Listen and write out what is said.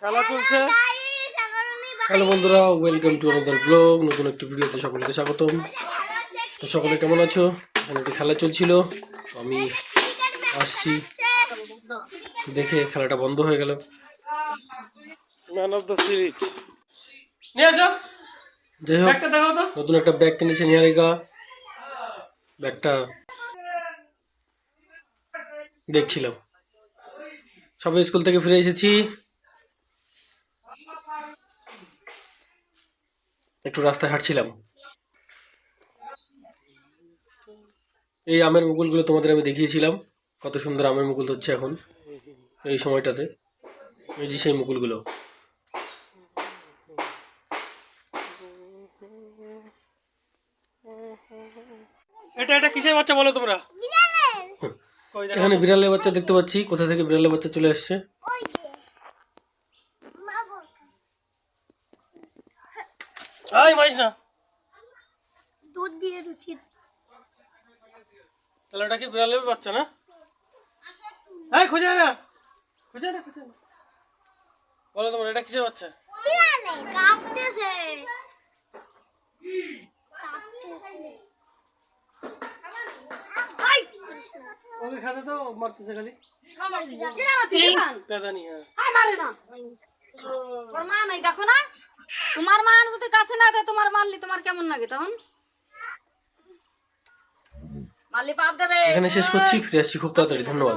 খেলা চলছে। হ্যালো বন্ধুরা ওয়েলকাম টু আনাদার ব্লগ নতুন একটি ভিডিওতে সকলকে স্বাগতম। তো সকলে কেমন আছো? এখানে একটি খেলা চলছিল আমি আসছি। দেখে খেলাটা বন্ধ হয়ে গেল। ম্যান অফ দ্য সিরিজ নিয়ে আসো। যাই হোক একটা দেখাও তো। নতুন একটা ব্যাগ কিনেছে নিহারিকা। ব্যাগটা দেখছিলাম। সবাই স্কুল থেকে ফিরে এসেছি। একটু রাস্তায় হাঁটছিলাম। এই আমের মুকুলগুলো তোমাদের আমি দেখিয়েছিলাম কত সুন্দর আমের মুকুল হচ্ছে এখন এই সময়টাতে। এই যে সেই মুকুলগুলো। এটা এটা কিসের বাচ্চা বলো তোমরা? এখানে বিড়ালের বাচ্চা দেখতে পাচ্ছি কোথা থেকে বিড়ালের বাচ্চা চলে আসছে? আই মারিস না। দুধ দিয়ে রুচি। তাহলে এটা কি বিড়ালের বাচ্চা না? এই খুঁজে না। খুঁজে না খুঁজে না। বলো তোমরা এটা কিসের বাচ্চা? কাঁপতেছে। ওকে খাতে তো মারতেছে খালি। পেদানি হ্যাঁ। মারে না। তোর মা নাই দেখো না। তোমার মা যদি কাছে না দেয় তোমার মারলি তোমার কেমন লাগে তখন? মারলি পাপ দেবে। এখানে শেষ করছি ফিরে আসছি খুব তাড়াতাড়ি ধন্যবাদ।